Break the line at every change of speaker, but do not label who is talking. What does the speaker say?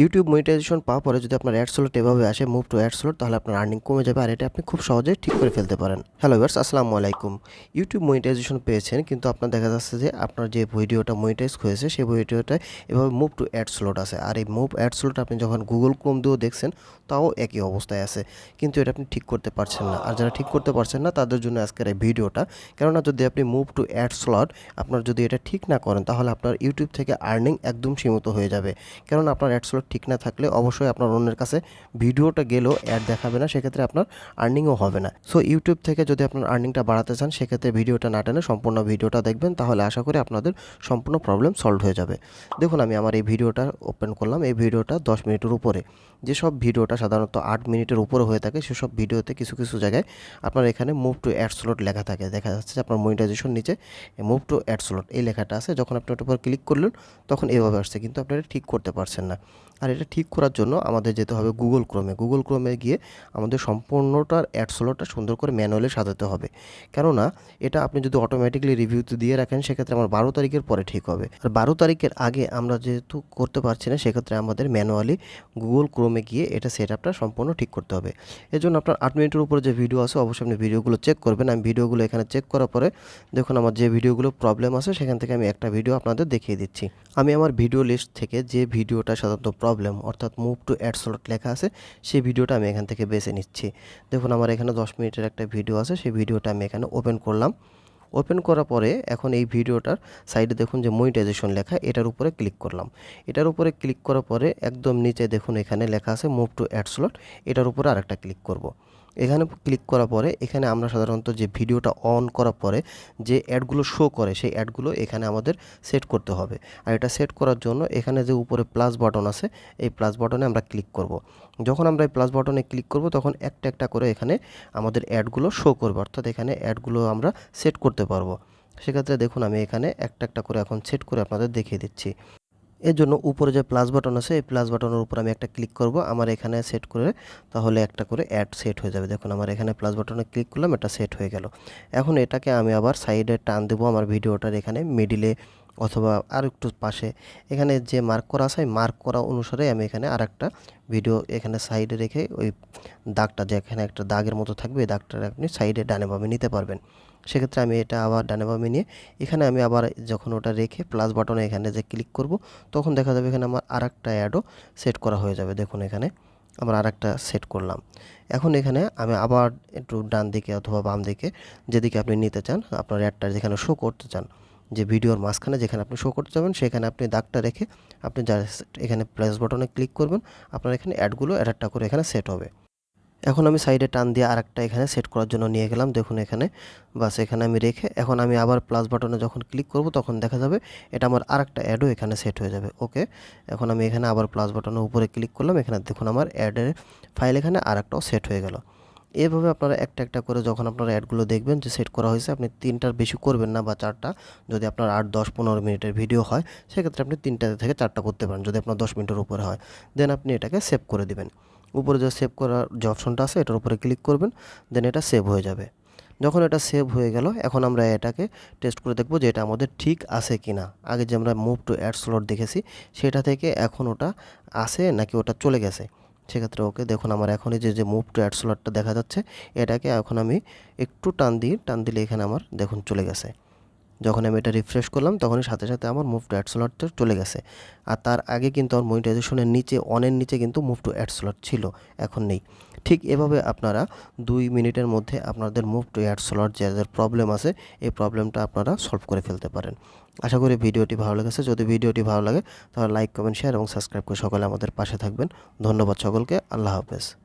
YouTube monetization পাওয়ার পরে যদি আপনার অ্যাড স্লট এভাবে আসে মুভ টু অ্যাড স্লট তাহলে আপনার আর্নিং কমে যাবে আর এটা আপনি খুব সহজেই ঠিক করে ফেলতে পারেন। হ্যালো ভার্স আসসালামু আলাইকুম। ইউটিউব মনিটাইজেশন পেয়েছেন, কিন্তু আপনার দেখা যাচ্ছে যে আপনার যে ভিডিওটা মনিটাইজ হয়েছে, সেই ভিডিওটায় এভাবে মুভ টু অ্যাড স্লট আছে। আর এই মুভ অ্যাড স্লট আপনি যখন গুগল ক্রোম দিয়েও দেখছেন, তাও একই অবস্থায় আছে। কিন্তু এটা আপনি ঠিক করতে পারছেন না। আর যারা ঠিক করতে পারছেন না, তাদের জন্য আজকের এই ভিডিওটা, কেননা যদি আপনি মুভ টু অ্যাড স্লট আপনার যদি এটা ঠিক না করেন, তাহলে আপনার ইউটিউব থেকে আর্নিং একদম সীমিত হয়ে যাবে। কেননা আপনার অ্যাড স্লট ঠিক না থাকলে অবশ্যই আপনার অন্যের কাছে ভিডিওটা গেলেও অ্যাড দেখাবে না, সেক্ষেত্রে আপনার আর্নিংও হবে না। সো ইউটিউব থেকে যদি আপনার আর্নিংটা বাড়াতে চান, সেক্ষেত্রে ভিডিওটা না টেনে সম্পূর্ণ ভিডিওটা দেখবেন, তাহলে আশা করি আপনাদের সম্পূর্ণ প্রবলেম সলভ হয়ে যাবে। দেখুন, আমি আমার এই ভিডিওটা ওপেন করলাম। এই ভিডিওটা দশ মিনিটের উপরে। যেসব ভিডিওটা সাধারণত আট মিনিটের উপরে হয়ে থাকে, সেসব ভিডিওতে কিছু কিছু জায়গায় আপনার এখানে মুভ টু অ্যাড স্লট লেখা থাকে। দেখা যাচ্ছে যে আপনার মনিটাইজেশন নিচে মুভ টু অ্যাড স্লট এই লেখাটা আছে। যখন আপনি ওটার উপর ক্লিক করলেন, তখন এভাবে আসছে, কিন্তু আপনি এটা ঠিক করতে পারছেন না। আর এটা ঠিক করার জন্য আমাদের যেতে হবে গুগল ক্রোমে গুগল ক্রোমে গিয়ে আমাদের সম্পূর্ণটার অ্যাড স্লটটা সুন্দর করে ম্যানুয়ালি সাজাতে হবে। কেননা এটা আপনি যদি অটোমেটিকলি রিভিউতে দিয়ে রাখেন, সেক্ষেত্রে আমার বারো তারিখের পরে ঠিক হবে। আর বারো তারিখের আগে আমরা যেহেতু করতে পারছি না, সেক্ষেত্রে আমাদের ম্যানুয়ালি গুগল ক্রোমে গিয়ে এটা সেট আপটা সম্পূর্ণ ঠিক করতে হবে। এই জন্য আপনার আট মিনিটের উপরে যে ভিডিও আছে, অবশ্যই আপনি ভিডিওগুলো চেক করবেন। আমি ভিডিওগুলো এখানে চেক করার পরে দেখুন আমার যে ভিডিওগুলো প্রবলেম আছে, সেখান থেকে আমি একটা ভিডিও আপনাদের দেখিয়ে দিচ্ছি। আমি আমার ভিডিও লিস্ট থেকে যে ভিডিওটা সাধারণত প্রবলেম অর্থাৎ মুভ টু অ্যাড স্লট লেখা আছে, সেই ভিডিওটা আমি এখান থেকে বেছে নিচ্ছি। দেখুন, আমার এখানে দশ মিনিটের একটা ভিডিও আছে, সেই ভিডিওটা আমি এখানে ওপেন করলাম। ওপেন করার পরে এখন এই ভিডিওটার সাইডে দেখুন যে মনিটাইজেশন লেখা, এটার উপরে ক্লিক করলাম। এটার উপরে ক্লিক করার পরে একদম নিচে দেখুন এখানে লেখা আছে মুভ টু অ্যাড স্লট এটার উপরে আরেকটা ক্লিক করব। এখানে ক্লিক করার পরে এখানে আমরা সাধারণত যে ভিডিওটা অন করার পরে যে অ্যাডগুলো শো করে, সেই অ্যাডগুলো এখানে আমাদের সেট করতে হবে। আর এটা সেট করার জন্য এখানে যে উপরে প্লাস বাটন আছে, এই প্লাস বাটনে আমরা ক্লিক করব। যখন আমরা এই প্লাস বাটনে ক্লিক করব, তখন একটা একটা করে এখানে আমাদের অ্যাডগুলো শো করবে। অর্থাৎ এখানে অ্যাডগুলো আমরা সেট করতে পারব। সেক্ষেত্রে দেখুন, আমি এখানে একটা একটা করে এখন সেট করে আপনাদের দেখিয়ে দিচ্ছি। এর জন্য উপরে যে প্লাস বাটন আছে, এই প্লাস বাটনের উপর আমি একটা ক্লিক করব। আমার এখানে সেট করে, তাহলে একটা করে অ্যাড সেট হয়ে যাবে। দেখুন, আমার এখানে প্লাস বাটনে ক্লিক করলাম, এটা সেট হয়ে গেল। এখন এটাকে আমি আবার সাইডে টান দেবো আমার ভিডিওটার এখানে মিডিলে অথবা আর একটু পাশে। এখানে যে মার্ক করা আছে মার্ক করা অনুসারে আমি এখানে আর একটা ভিডিও এখানে সাইডে রেখে ওই দাগটা যে এখানে একটা দাগের মতো থাকবে, এই দাগটা আপনি সাইডে ডানে বামে নিতে পারবেন। সেক্ষেত্রে আমি এটা আবার ডানে বামে নিয়ে এখানে আমি আবার যখন ওটা রেখে প্লাস বাটনে এখানে যে ক্লিক করব, তখন দেখা যাবে এখানে আমার আর একটা অ্যাডও সেট করা হয়ে যাবে। দেখুন এখানে আমার আর একটা সেট করলাম। এখন এখানে আমি আবার একটু ডান দিকে অথবা বাম দিকে যেদিকে আপনি নিতে চান, আপনার অ্যাডটা যেখানে শো করতে চান, যে ভিডিওর মাঝখানে যেখানে আপনি শো করতে যাবেন, সেখানে আপনি দাগটা রেখে আপনি যা এখানে প্লাস বাটনে ক্লিক করবেন। আপনার এখানে অ্যাডগুলো একটা করে এখানে সেট হবে। এখন আমি সাইডে টান দিয়ে আরেকটা এখানে সেট করার জন্য নিয়ে গেলাম, দেখুন এখানে। বাস, এখানে আমি রেখে এখন আমি আবার প্লাস বাটনে যখন ক্লিক করব, তখন দেখা যাবে এটা আমার আরেকটা অ্যাডও এখানে সেট হয়ে যাবে। ওকে এখন আমি এখানে আবার প্লাস বাটনের উপরে ক্লিক করলাম, এখানে দেখুন আমার অ্যাডের ফাইল এখানে আরেকটাও সেট হয়ে গেল। এভাবে আপনারা একটা একটা করে যখন আপনারা অ্যাডগুলো দেখবেন যে সেট করা হয়েছে, আপনি তিনটার বেশি করবেন না বা চারটা। যদি আপনার আট, দশ, পনেরো মিনিটের ভিডিও হয়, সেক্ষেত্রে আপনি তিনটা থেকে চারটা করতে পারেন, যদি আপনার দশ মিনিটের উপরে হয়। দেন আপনি এটাকে সেভ করে দিবেন। উপরে যে সেভ করার যে অপশনটা আছে, এটার উপরে ক্লিক করবেন দেন এটা সেভ হয়ে যাবে। যখন এটা সেভ হয়ে গেল, এখন আমরা এটাকে টেস্ট করে দেখব যে এটা আমাদের ঠিক আছে কি না আগে যে আমরা মুভ টু অ্যাড স্লট দেখেছি, সেটা থেকে এখন ওটা আসে নাকি ওটা চলে গেছে? সেক্ষেত্রে ওকে দেখুন, আমার এখনই যে যে মুভ টু অ্যাড স্লটটা দেখা যাচ্ছে, এটাকে এখন আমি একটু টান দিই, টান দিলে এখানে আমার দেখুন চলে গেছে। যখন আমি এটা রিফ্রেশ করলাম, তখনই সাথে সাথে আমার মুভ টু অ্যাড স্লটটা চলে গেছে। আর তার আগে কিন্তু আমার মনিটাইজেশনের নিচে অনের নিচে কিন্তু মুভ টু অ্যাড স্লট ছিল, এখন নেই। ঠিক এভাবে আপনারা দুই মিনিটের মধ্যে আপনাদের মুভ টু অ্যাড স্লট যাদের প্রবলেম আছে, এই প্রবলেমটা আপনারা সলভ করে ফেলতে পারেন। আশা করি ভিডিওটি ভালো লেগেছে। যদি ভিডিওটি ভালো লাগে, তাহলে লাইক কমেন্ট শেয়ার এবং সাবস্ক্রাইব করে সকলে আমাদের পাশে থাকবেন। ধন্যবাদ সকলকে। আল্লাহ হাফেজ।